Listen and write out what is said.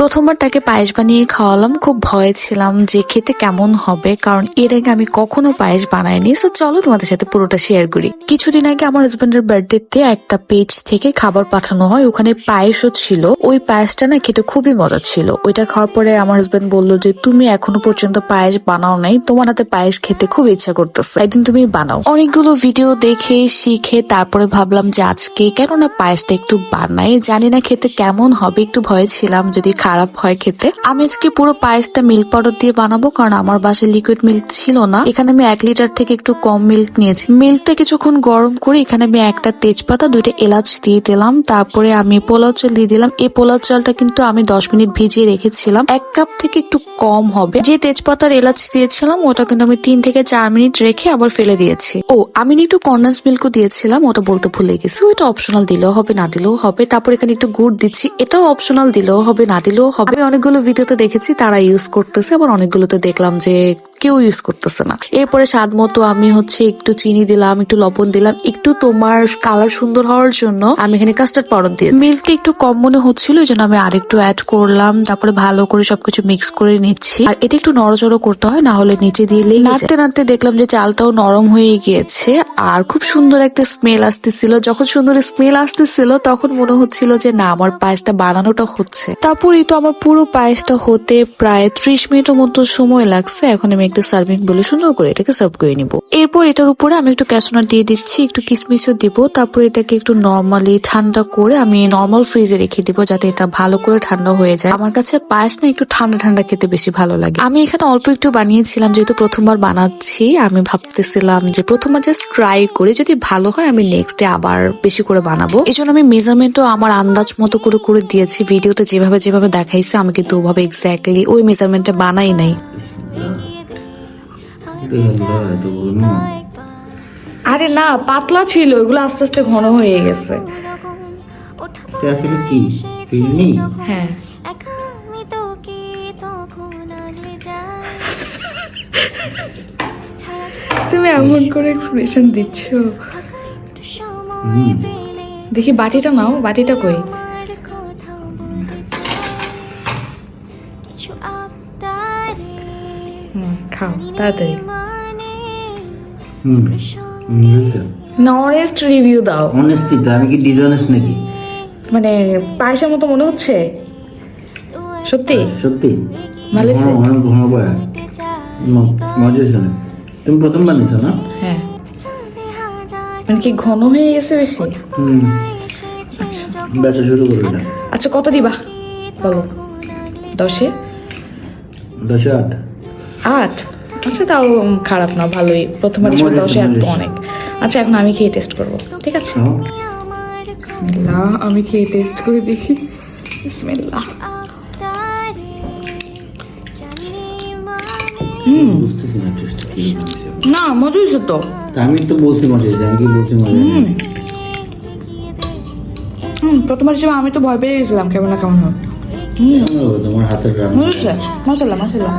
প্রথমবার তাকে পায়েস বানিয়ে খাওয়ালাম, খুব ভয়ে ছিলাম যে খেতে কেমন হবে, কারণ এর আগে আমি কখনো পায়েস বানাইনি। সো চলো তোমাদের সাথে পুরোটা শেয়ার করি। কিছুদিন আগে আমার হাজবেন্ডের বার্থডেতে একটা পেজ থেকে খাবার পাঠানো হয়, ওখানে পায়েসও ছিল। ওই পায়েসটা না খেতে খুবই মজা ছিল। ওইটা খাওয়ার পরে আমার হাজবেন্ড বলল যে, তুমি এখনও পর্যন্ত পায়েস বানাও নাই, তোমার হাতে পায়েস খেতে খুব ইচ্ছা করতেছে। একদিন তুমি বানাও। অনেকগুলো ভিডিও দেখে, শিখে, তারপরে ভাবলাম যে আজকে কেননা পায়েসটা একটু বানাই। জানি না খেতে কেমন হবে, একটু ভয়ে ছিলাম, যদি খারাপ হয় খেতে। আমি আজকে পুরো পায়েসটা মিল্ক পাউডার দিয়ে বানাবো, কারণ আমার বাসায় লিকুইড মিল্ক ছিল না। এখানে আমি এক লিটার থেকে একটু কম মিল্ক নিয়েছি। মিল্কটা কিছুক্ষণ গরম করে এখানে আমি একটা তেজপাতা, দুইটা এলাচ দিয়ে দিলাম। তারপরে আমি পোলাও চাল দিয়ে দিলাম। এই পোলাও চালটা কিন্তু আমি দশ মিনিট ভিজিয়ে রেখেছিলাম। এক কাপ থেকে একটু কম হবে। যে তেজপাতার এলাচ দিয়েছিলাম, ওটা কিন্তু আমি তিন থেকে চার মিনিট রেখে আবার ফেলে দিয়েছি। ও, আমি একটু কন্ডেন্স মিল্কও দিয়েছিলাম, ওটা বলতে ভুলে গেছি। ওটা অপশনাল দিলেও হবে, না দিলেও হবে। তারপর এখানে একটু গুড় দিচ্ছি, এটাও অপশনাল দিলেও হবে, না দিলেও হবে অনেকগুলো ভিডিওতে দেখেছি, তারা ইউজ করতেছে, আবার অনেকগুলোতে দেখলাম যে কেউ ইউজ করতেছে না। এরপরে স্বাদ মতো আমি হচ্ছে একটু চিনি দিলাম, একটু লবণ দিলাম, একটু তোমার কালার সুন্দর হওয়ার জন্য আমি এখানে কাস্টার্ড পাউডার দিয়েছি। মিল্কটা একটু কম মনে হচ্ছিল এই জন্য আমি আরেকটু অ্যাড করলাম, তারপরে ভালো করে সবকিছু মিক্স করে নিচ্ছি। আর এটা একটু নড়জড়ো করতে হয়, না হলে নিচে দিয়ে লেগে নাড়তে নাড়তে দেখলাম যে চালটাও নরম হয়ে গিয়েছে, আর খুব সুন্দর একটা স্মেল আসতেছিল। যখন সুন্দর স্মেল আসতেছিল, তখন মনে হচ্ছিল যে না, আমার পায়েসটা বানানোটা হচ্ছে। তারপর এই তো আমার পুরো পায়েসটা হতে প্রায় ত্রিশ মিনিটের মতো সময় লাগছে। এখন আমি একটা সার্ভিং বলে সুন্দর করে এটাকে সার্ভ করে নিব। এরপর এটার উপরে আমি একটু ক্যাশনাট দিয়ে দিচ্ছি, একটু কিসমিসও দিব। তারপর এটাকে একটু নর্মালি ঠান্ডা করে আমি নর্মাল ফ্রিজে রেখে দিব যাতে এটা ভালো করে ঠান্ডা হয়ে যায়। আমার কাছে পায়েস না একটু ঠান্ডা ঠান্ডা খেতে বেশি ভালো লাগে। আমি এখানে অল্প একটু বানিয়েছিলাম, যেহেতু প্রথমবার বানাচ্ছি। আমি ভাবতেছিলাম যে প্রথমবার জাস্ট ট্রাই করে যদি ভালো হয় আমি নেক্সট ডে আবার বেশি করে বানাবো। এই জন্য আমি মেজারমেন্টও আমার আন্দাজ মতো করে করে দিয়েছি। ভিডিওতে যেভাবে যেভাবে দেখাইছে আমি কিন্তু ওভাবে এক্স্যাক্টলি ওই মেজারমেন্টে বানাই নাই। আরে না পাতলা ছিল এগুলো আস্তে আস্তে ঘন হয়ে গেছে। এটা আসলে কি? ফিল্মি? হ্যাঁ। তুমি এমন করে এক্সপ্রেশন দিচ্ছ। দেখি বাটিটা নাও বাটিটা কই? খাও তাড়াতাড়ি না অনেস্ট রিভিউ দাও। অনেস্টি তো আমি কি ডিসঅনেস্ট নাকি? মানে পায়েসের মতো মনে হচ্ছে? সত্যি? সত্যি। ভালো অনেক ঘন মজা হয়েছে না? তুমি প্রথম বানিয়েছো না? হ্যাঁ। মানে কি ঘন হয়ে গেছে বেশি? হুম। ব্যবসা শুরু করবে না আচ্ছা কত দিবা? বলো। দশে? দশে আট। আট? আচ্ছা তাও খারাপ না ভালোই। হিসেবে মজা দশে আট অনেক। আচ্ছা এখন আমি খেয়ে টেস্ট করব। ঠিক আছে? বিসমিল্লাহ আমি খেয়ে টেস্ট করে দেখি। বিসমিল্লাহ। না মজা হয়েছে তো। আমি তো বলছি মজা হয়েছে আমি কি বলছি মজা হুম। প্রথমবার হিসেবে আমি তো ভয় পেয়ে গেছিলাম কেমন না কেমন হবে তোমার হাতের মশলা মশলা